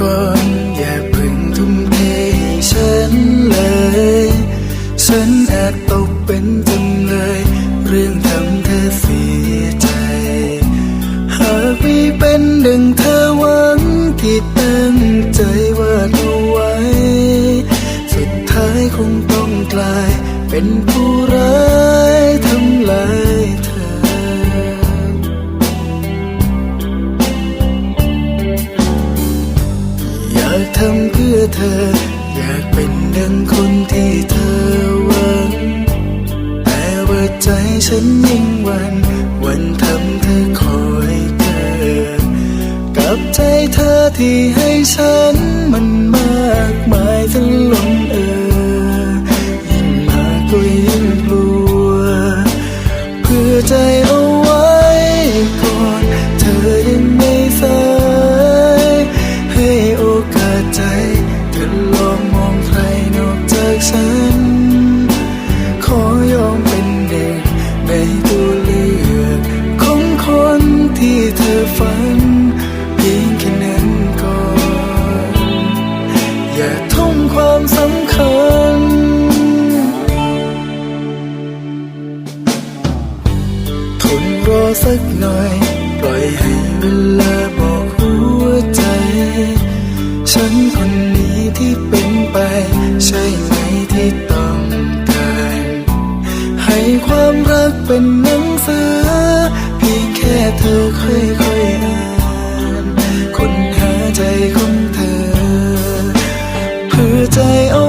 ก่อน อย่าพึ่งทุ่มเทให้ฉันเลย ฉันอาจตกเป็นจำเลย เรื่องทำเธอเสียใจ หากไม่เป็นดังเธอหวังที่ตั้งใจวาดเอาไว้ สุดท้ายคงต้องกลาย เป็นผู้ร้ายทำลาย เพื่อเธอ อยากเป็นดังคนที่เธอหวัง แต่ว่าใจฉันยิ่งวัน วันทำเธอคอยเกินกับใจเธอที่ให้ฉันมันมากมายจนล้นเอ่ย สักหน่อย ปล่อยให้เวลาบอกหัวใจ ฉันคนนี้ที่เป็นไป ใช่ไหมที่ต้องการ ให้ความรักเป็นหนังสือ เพียงแค่เธอค่อยๆอ่านค้นหาใจของเธอเพื่อใจเอา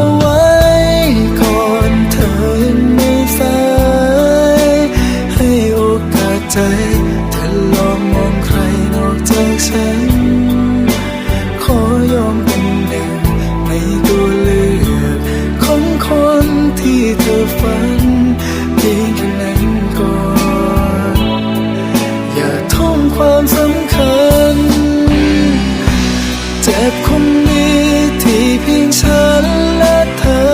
อย่าทุ่มความสำคัญ เจ็บคงมีที่เพียงฉันและเธอ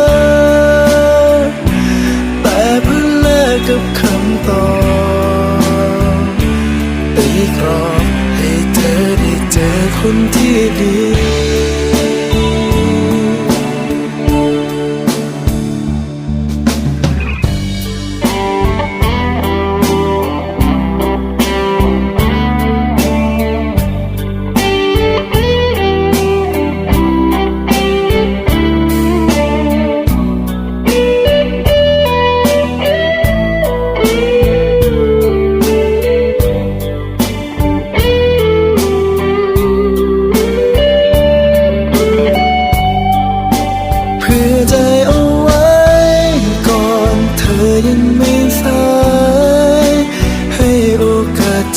แต่เพื่อแลกกับคำตอบตีกรอบให้เธอได้เจอคนที่ดี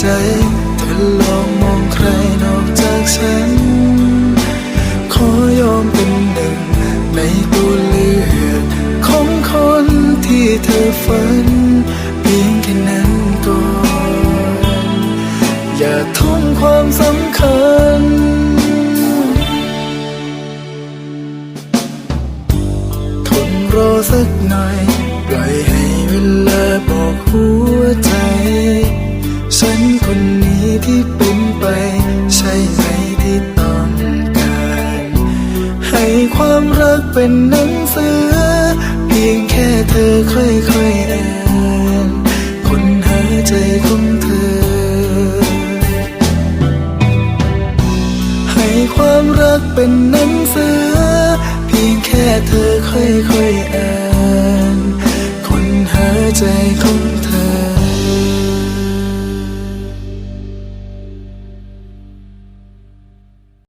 ใจเธอลองมองใครนอกจากฉัน ขอยอมเป็นหนึ่ง ในตัวเลือกของคนที่เธอฝัน เพียงแค่นั้นก่อน อย่าทุ่มความสำคัญทนรอสักหน่อย ปล่อยให้เวลาบอกหัวใจ เป็นหนังสือ เพียงแค่เธอค่อยๆอ่านคนหาใจของเธอ ให้ความรักเป็นหนังสือ เพียงแค่เธอค่อยๆอ่านคนหาใจของ